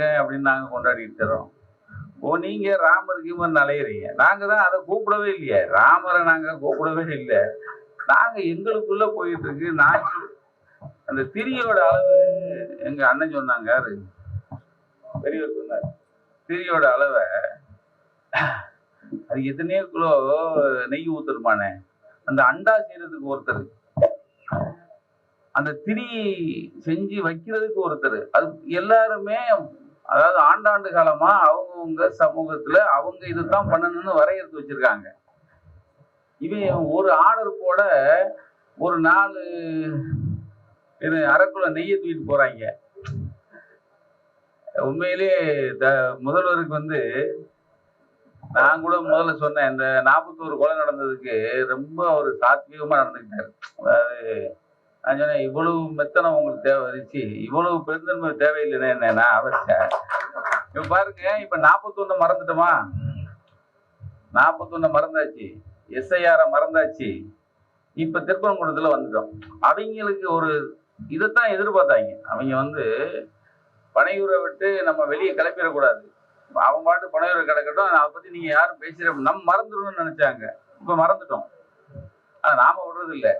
அப்படின்னு நாங்க கொண்டாடிட்டு இருக்கிறோம். ஓ நீங்க ராமர் கீமர் அலையிறீங்க நாங்க தான் அதை கூப்பிடவே இல்லையே. ராமரை நாங்க கூப்பிடவே இல்லை. நாங்க எங்களுக்குள்ள போயிட்டு இருக்கு. நான் அந்த திரியோட அளவு எங்க அண்ணன் சொன்னாங்க யாரு? பெரியவர் சொன்னார். திரியோட அளவை அது எத்தனையோ கிலோ நெய் ஊத்துருமானே அந்த அண்டா செய்யறதுக்கு ஒருத்தர். அந்த திரி செஞ்சு வைக்கிறதுக்கு ஒருத்தர். அது எல்லாருமே அதாவது ஆண்டாண்டு காலமா அவங்கவுங்க சமூகத்துல அவங்க இதுதான் பண்ணணும்னு வரையறுத்து வச்சிருக்காங்க. இவன் ஒரு ஆர்டர் போட ஒரு நாலு இது அரைக்குள்ள நெய்யை தூக்கிட்டு போறாங்க. உண்மையிலேயே த முதல்வருக்கு வந்து நான் கூட முதல்ல சொன்னேன் இந்த நாற்பத்தோரு கொலை நடந்ததுக்கு ரொம்ப ஒரு சாத்வீகமா நடந்துக்கிட்டாரு. அதாவது நான் சொன்னேன் இவ்வளவு மெத்தனம் உங்களுக்கு தேவை இருந்துச்சு இவ்வளவு பெருந்தன்மை தேவையில்லைன்னு என்ன அவசியம் இப்ப பாருங்க இப்ப நாற்பத்தொன்னு மறந்துட்டோமா? நாற்பத்தொன்னு மறந்தாச்சு. எஸ்ஐஆர மறந்தாச்சு. இப்ப திருப்பரங்குன்றத்துல வந்துட்டோம். அவங்களுக்கு ஒரு இதைத்தான் எதிர்பார்த்தாங்க. அவங்க வந்து பனையூரை விட்டு நம்ம வெளியே கிளப்பிடக்கூடாது அவன் பாட்டு பனையூரை கிடக்கட்டும் அதை பத்தி நீங்க யாரும் பேசுற நம்ம மறந்துடணும்னு நினைச்சாங்க. இப்ப மறந்துட்டோம். ஆனா நாம விடுறது இல்லை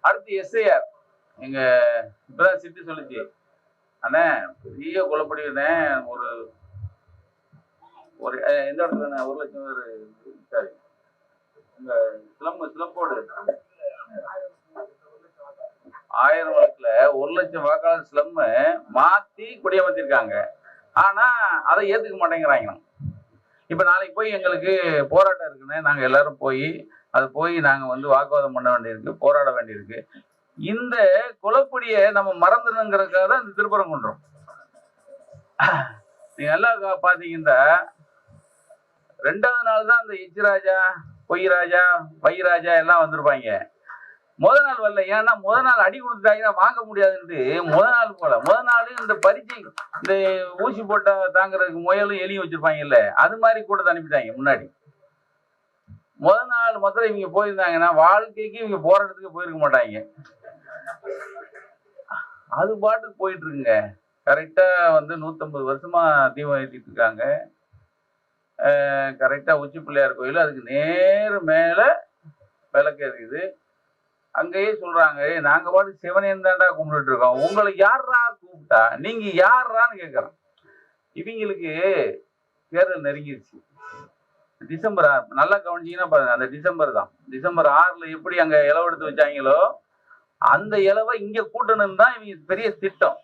அடுத்து எஸ்ஐஆர். எங்க இப்பதான் சிட்டி சொல்லுச்சு. அண்ணே பெரிய கொலைப்படினே ஒரு ஒரு எந்த இடத்துல ஒரு லட்சம் பேர் சாரி இந்த சிலம்பு சிலம்போடு. ஆயிரம் வழக்குல ஒரு லட்சம் வாக்காளர் சிலம்பு மாத்தி குடியமர்த்திருக்காங்க. ஆனா அதை ஏத்துக்க மாட்டேங்கிறாங்க இப்ப நாளைக்கு போய் எங்களுக்கு போராட்டம் இருக்குன்னு நாங்க எல்லாரும் போய் அது போய் நாங்க வந்து வாக்குவாதம் பண்ண வேண்டியிருக்கு போராட வேண்டியிருக்கு. இந்த குலப்படியை நம்ம மறந்துடுங்கிறதுக்காக தான் இந்த திருப்பரங்குன்றம் நீங்க நல்லா பாத்தீங்கன்னா ரெண்டாவது நாள் தான் இந்த இச்சு பொய்ராஜா பொய் ராஜா எல்லாம் வந்திருப்பாங்க. முத நாள் வரல. ஏன்னா முத நாள் அடி கொடுத்துட்டாங்கன்னா வாங்க முடியாதுன்ட்டு முத நாள் போல. முத நாள் இந்த பரிச்சை இந்த ஊசி போட்ட தாங்குறதுக்கு முயலும் எலியும் வச்சிருப்பாங்கல்ல அது மாதிரி கூட அனுப்பிட்டாங்க முன்னாடி. முத நாள் மொத்தம் இவங்க போயிருந்தாங்கன்னா வாழ்க்கைக்கு இவங்க போராட்டத்துக்கு போயிருக்க மாட்டாங்க. அது பாட்டுக்கு போயிட்டு இருக்குங்க கரெக்டாக வந்து நூற்றம்பது வருஷமாக தீபம் ஏற்றிட்டு இருக்காங்க கரெக்டாக உச்சி பிள்ளையார் கோயில் அதுக்கு நேர் மேலே விளக்கு எரியுது. அங்கேயே சொல்கிறாங்க நாங்கள் பாட்டு சிவனேன் தாண்டா கும்பிட்டு இருக்கோம் உங்களை யாரா கூப்பிட்டா? நீங்கள் யாரான்னு கேட்குறோம் இவங்களுக்கு தேர்தல் நெருங்கிருச்சு. டிசம்பர் ஆறு நல்லா கவனிச்சிங்கன்னா பாருங்க அந்த டிசம்பர் தான். டிசம்பர் ஆறில் எப்படி அங்கே இளவெடுத்து எடுத்து வச்சாங்களோ அந்த இலவ இங்க கூட்டணும் தான் இவங்க பெரிய திட்டம்.